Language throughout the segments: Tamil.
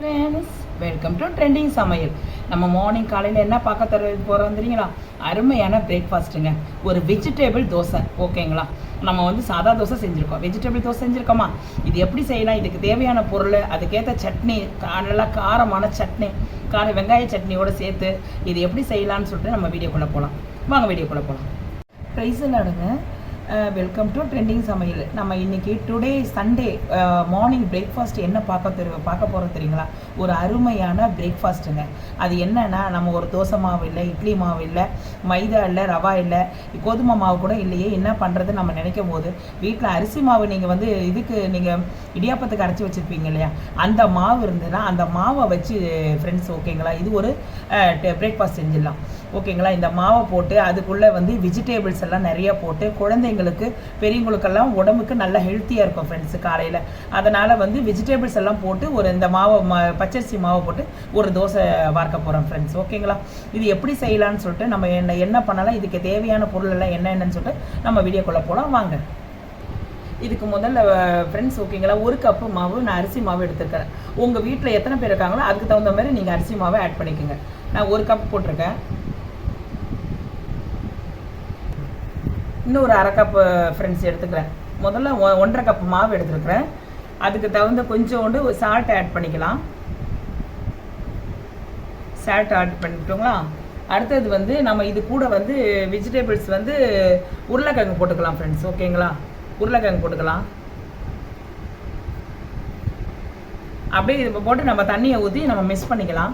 ஃப்ரெண்ட்ஸ் வெல்கம் டு ட்ரெண்டிங் சமையல். நம்ம மார்னிங் காலையில் என்ன பார்க்க தர போகிறோம் தெரியுங்களா? அருமையான பிரேக்ஃபாஸ்ட்டுங்க ஒரு வெஜிடேபிள் தோசை. ஓகேங்களா நம்ம வந்து சாதா தோசை செஞ்சுருக்கோம். வெஜிடபிள் தோசை செஞ்சுருக்கோமா? இது எப்படி செய்யலாம்? இதுக்கு தேவையான பொருள் அதுக்கேற்ற சட்னி நல்லா காரமான சட்னி கார வெங்காய சட்னியோடு சேர்த்து இது எப்படி செய்யலாம்னு சொல்லிட்டு நம்ம வீடியோக்குள்ளே போகலாம் வாங்க வீடியோக்குள்ளே போகலாம் ப்ரைஸ் நடுங்க. வெல்கம் டு ட்ரெண்டிங் சமையல். நம்ம இன்னைக்கு டுடே சண்டே மார்னிங் பிரேக்ஃபாஸ்ட் என்ன பார்க்க தெரிய பார்க்க போகிறோம் தெரியுங்களா? ஒரு அருமையான பிரேக்ஃபாஸ்ட்டுங்க அது என்னன்னா நம்ம ஒரு தோசை மாவு இல்லை இட்லி மாவு இல்லை மைதா இல்லை ரவா இல்லை கோதுமை மாவு கூட இல்லையே என்ன பண்ணுறது நம்ம நினைக்கும் போது வீட்டில் அரிசி மாவு நீங்கள் வந்து இதுக்கு நீங்கள் இடியாப்பத்துக்கு அரைச்சி வச்சுருப்பீங்க இல்லையா? அந்த மாவு இருந்ததுன்னா அந்த மாவை வச்சு ஃப்ரெண்ட்ஸ் ஓகேங்களா இது ஒரு பிரேக்ஃபாஸ்ட் செஞ்சிடலாம். ஓகேங்களா? இந்த மாவை போட்டு அதுக்குள்ளே வந்து வெஜிடேபிள்ஸ் எல்லாம் நிறைய போட்டு குழந்தைங்களுக்கு பெரியவங்களுக்கெல்லாம் உடம்புக்கு நல்ல ஹெல்த்தியாக இருக்கும் ஃப்ரெண்ட்ஸு காலையில். அதனால் வந்து வெஜிடேபிள்ஸ் எல்லாம் போட்டு ஒரு இந்த மாவை ம பச்சரிசி மாவை போட்டு ஒரு தோசை வார்க்க போகிறோம் ஃப்ரெண்ட்ஸ் ஓகேங்களா? இது எப்படி செய்யலாம்னு சொல்லிட்டு நம்ம என்ன என்ன பண்ணலாம்? இதுக்கு தேவையான பொருள் எல்லாம் என்னென்னு சொல்லிட்டு நம்ம வீடியோக்குள்ளே போகலாம் வாங்க. இதுக்கு முதல்ல ஃப்ரெண்ட்ஸ் ஓகேங்களா? ஒரு கப்பு மாவு நான் அரிசி மாவு எடுத்துருக்கேன். உங்கள் வீட்டில் எத்தனை பேர் இருக்காங்களோ அதுக்கு தகுந்த மாதிரி நீங்கள் அரிசி மாவை ஆட் பண்ணிக்கோங்க. நான் ஒரு கப் போட்டிருக்கேன். இன்னும் ஒரு அரை கப்பு ஃப்ரெண்ட்ஸ் எடுத்துக்கிறேன். முதல்ல ஒ- ஒன்றரை கப் மாவு எடுத்துருக்குறேன். அதுக்கு தகுந்த கொஞ்சோண்டு சால்ட் ஆட் பண்ணிக்கலாம். சால்ட் ஆட் பண்ணிட்டோங்களா? அடுத்தது வந்து நம்ம இது கூட வந்து வெஜிடபிள்ஸ் வந்து உருளைக்கிழங்கு போட்டுக்கலாம் ஃப்ரெண்ட்ஸ் ஓகேங்களா? உருளைக்கிழங்கு போட்டுக்கலாம். அப்படியே இது போட்டு நம்ம தண்ணியை ஊற்றி நம்ம மிக்ஸ் பண்ணிக்கலாம்.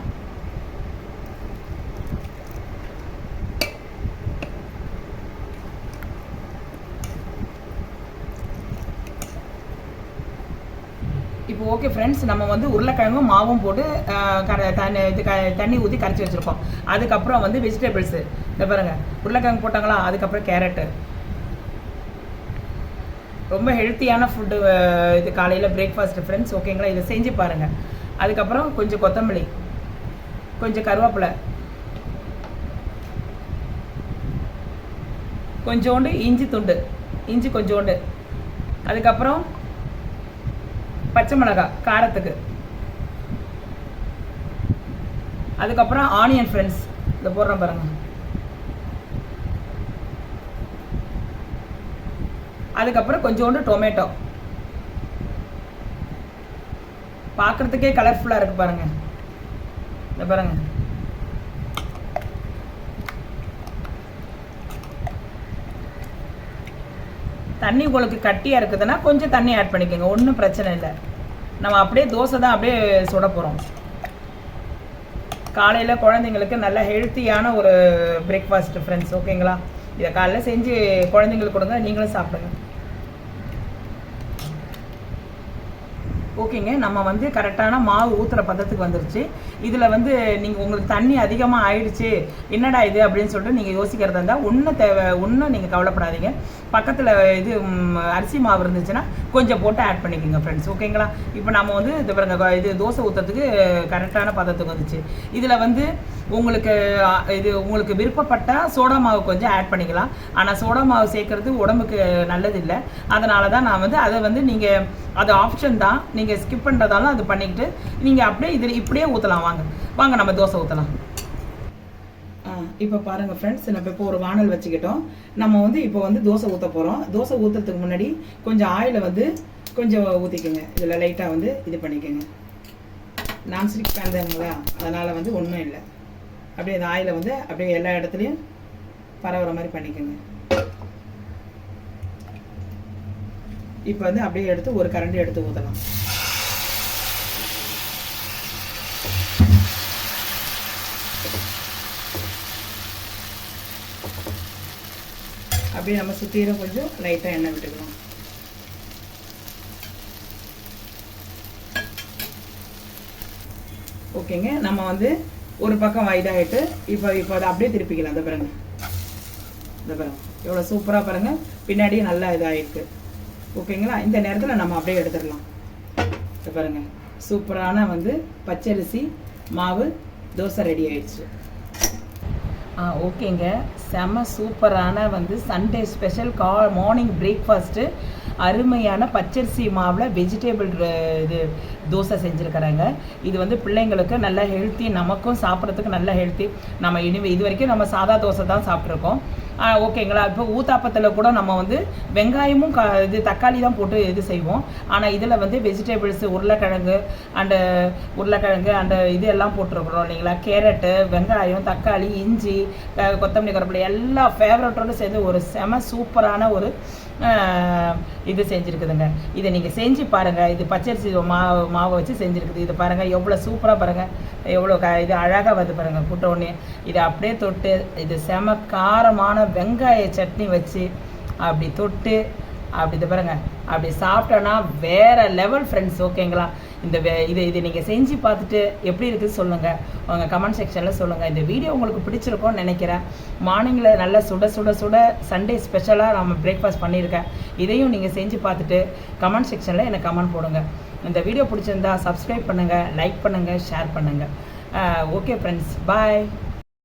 இப்போ ஓகே ஃப்ரெண்ட்ஸ் நம்ம வந்து உருளைக்கிழங்கும் மாவும் போட்டு தண்ணி இது க தண்ணி ஊற்றி கரைச்சி வச்சுருக்கோம். அதுக்கப்புறம் வந்து வெஜிடபிள்ஸு இந்த பாருங்க. உருளைக்கிழங்கு போட்டாங்களா? அதுக்கப்புறம் கேரட்டு ரொம்ப ஹெல்த்தியான ஃபுட்டு இது காலையில் பிரேக்ஃபாஸ்ட் ஃப்ரெண்ட்ஸ் ஓகேங்களா இதை செஞ்சு பாருங்கள் அதுக்கப்புறம் கொஞ்சம் கொத்தமல்லி கொஞ்சம் கருவேப்பிலை கொஞ்சோண்டு இஞ்சி துண்டு இஞ்சி கொஞ்சோண்டு. அதுக்கப்புறம் பச்சை மிளகாய் காரத்துக்கு. அதுக்கப்புறம் ஆனியன் ஃப்ரெண்ட்ஸ் இதை போடுறேன் பாருங்க. அதுக்கப்புறம் கொஞ்சோண்டு டொமேட்டோ பார்க்குறதுக்கே கலர்ஃபுல்லாக இருக்குது பாருங்கள் இந்த பாருங்க. தண்ணி உங்களுக்கு கட்டியாக இருக்குதுன்னா கொஞ்சம் தண்ணி ஆட் பண்ணிக்கோங்க. ஒன்றும் பிரச்சனை இல்லை. நம்ம அப்படியே தோசை தான் அப்படியே சுட போகிறோம் காலையில் குழந்தைங்களுக்கு நல்ல ஹெல்த்தியான ஒரு பிரேக்ஃபாஸ்ட் ஃப்ரெண்ட்ஸ் ஓகேங்களா இதை காலையில் செஞ்சு குழந்தைங்களுக்கு கொடுங்க நீங்களும் சாப்பிடுங்க. ஓகேங்க நம்ம வந்து கரெக்டான மாவு ஊற்றுற பதத்துக்கு வந்துருச்சு. இதில் வந்து நீங்கள் உங்களுக்கு தண்ணி அதிகமாக ஆயிடுச்சு. என்னடா இது அப்படின்னு சொல்லிட்டு நீங்கள் யோசிக்கிறதா இருந்தால் ஒன்றும் தேவை ஒன்றும் நீங்கள் கவலைப்படாதீங்க. பக்கத்தில் இது அரிசி மாவு இருந்துச்சுன்னா கொஞ்சம் போட்டு ஆட் பண்ணிக்கோங்க ஃப்ரெண்ட்ஸ் ஓகேங்களா இப்போ நம்ம வந்து இது பாருங்க இது தோசை ஊற்றுறதுக்கு கரெக்டான பதத்துக்கு வந்துச்சு. இதில் வந்து உங்களுக்கு இது உங்களுக்கு விருப்பப்பட்டால் சோடா மாவு கொஞ்சம் ஆட் பண்ணிக்கலாம். ஆனால் சோடா மாவு சேர்க்கறது உடம்புக்கு நல்லதில்லை. அதனால தான் நான் வந்து அதை வந்து நீங்கள் அது ஆப்ஷன் தான். நீங்கள் ஸ்கிப் பண்ணுறதாலும் அது பண்ணிக்கிட்டு நீங்கள் அப்படியே இதில் இப்படியே ஊற்றலாம் வாங்க. வாங்க நம்ம தோசை ஊற்றலாம் இப்போ பாருங்கள் ஃப்ரெண்ட்ஸ் நம்ம இப்போ ஒரு வானல் வச்சுக்கிட்டோம். நம்ம வந்து இப்போ வந்து தோசை ஊற்ற போகிறோம் தோசை ஊற்றுறதுக்கு முன்னாடி கொஞ்சம் ஆயிலை வந்து கொஞ்சம் ஊற்றிக்கோங்க இதில் லைட்டாக வந்து இது பண்ணிக்கோங்க. நான்ஸ்டிக் பேன் தானுங்களா? அதனால் வந்து ஒன்றும் இல்லை. அப்படியே அந்த ஆயிலை வந்து அப்படியே எல்லா இடத்துலையும் பரவுற மாதிரி பண்ணிக்கோங்க. இப்போ வந்து அப்படியே எடுத்து ஒரு கரண்டி எடுத்து ஊற்றலாம் அப்படியே நம்ம சுற்றிலும் கொஞ்சம் லைட்டாக எண்ணெய் விட்டுக்கலாம். ஓகேங்க நம்ம வந்து ஒரு பக்கம் இதாகிட்டு இப்போ இப்போ அதை அப்படியே திருப்பிக்கலாம் இந்த பாருங்க. இந்த பாருங்க. எவ்வளோ சூப்பராக பாருங்கள் பின்னாடியே நல்லா இதாகிருக்கு ஓகேங்களா இந்த நேரத்தில் நம்ம அப்படியே எடுத்துடலாம். இந்த பாருங்கள் சூப்பரான வந்து பச்சரிசி மாவு தோசை ரெடி ஆயிடுச்சு. ஆ ஓகேங்க. செம சூப்பரான வந்து சண்டே ஸ்பெஷல் கா மார்னிங் பிரேக்ஃபாஸ்ட்டு அருமையான பச்சரிசி மாவில் வெஜிடபிள் இது தோசை செஞ்சுருக்கிறாங்க. இது வந்து பிள்ளைங்களுக்கு நல்ல ஹெல்த்தி நமக்கும் சாப்பிட்றதுக்கு நல்ல ஹெல்த்தி நம்ம இனிமே இது வரைக்கும் நம்ம சாதா தோசை தான் சாப்பிட்ருக்கோம் ஓகேங்களா? இப்போ ஊத்தாப்பத்தில் கூட நம்ம வந்து வெங்காயமும் க இது தக்காளி தான் போட்டு இது செய்வோம். ஆனால் இதில் வந்து வெஜிடபிள்ஸ் உருளைக்கிழங்கு அண்டு உருளைக்கிழங்கு அந்த இது எல்லாம் போட்டிருக்கிறோம் இல்லைங்களா? கேரட்டு வெங்காயம் தக்காளி இஞ்சி கொத்தமல்லி கருப்பில் எல்லா ஃபேவரட்டோடு சேர்ந்து ஒரு செம சூப்பரான ஒரு இது செஞ்சுருக்குதுங்க. இதை நீங்கள் செஞ்சு பாருங்கள் இது பச்சரிசி மாவு மாவை வச்சு செஞ்சுருக்குது. இது பாருங்கள் எவ்வளோ சூப்பராக பாருங்கள் எவ்வளோ க இது அழகாக வந்து பாருங்கள் புட்ட உடனே இதை அப்படியே தொட்டு இது செம காரமான வெங்காய சட்னி வச்சு அப்படி தொட்டு அப்படி இது பாருங்கள் அப்படி சாப்பிட்டோன்னா வேற லெவல் ஃப்ரெண்ட்ஸ் ஓகேங்களா இந்த வே இதை இதை நீங்கள் செஞ்சு பார்த்துட்டு எப்படி இருக்குது சொல்லுங்கள் உங்கள் கமெண்ட் செக்ஷனில் சொல்லுங்கள் இந்த வீடியோ உங்களுக்கு பிடிச்சிருக்கும்னு நினைக்கிறேன். மார்னிங்கில் நல்லா சுட சுட சுட சண்டே ஸ்பெஷலாக நம்ம பிரேக்ஃபாஸ்ட் பண்ணியிருக்கேன். இதையும் நீங்கள் செஞ்சு பார்த்துட்டு கமெண்ட் செக்ஷனில் எனக்கு கமெண்ட் போடுங்க. இந்த வீடியோ பிடிச்சிருந்தா சப்ஸ்கிரைப் பண்ணுங்கள் லைக் பண்ணுங்கள் ஷேர் பண்ணுங்கள் ஓகே ஃப்ரெண்ட்ஸ் பாய்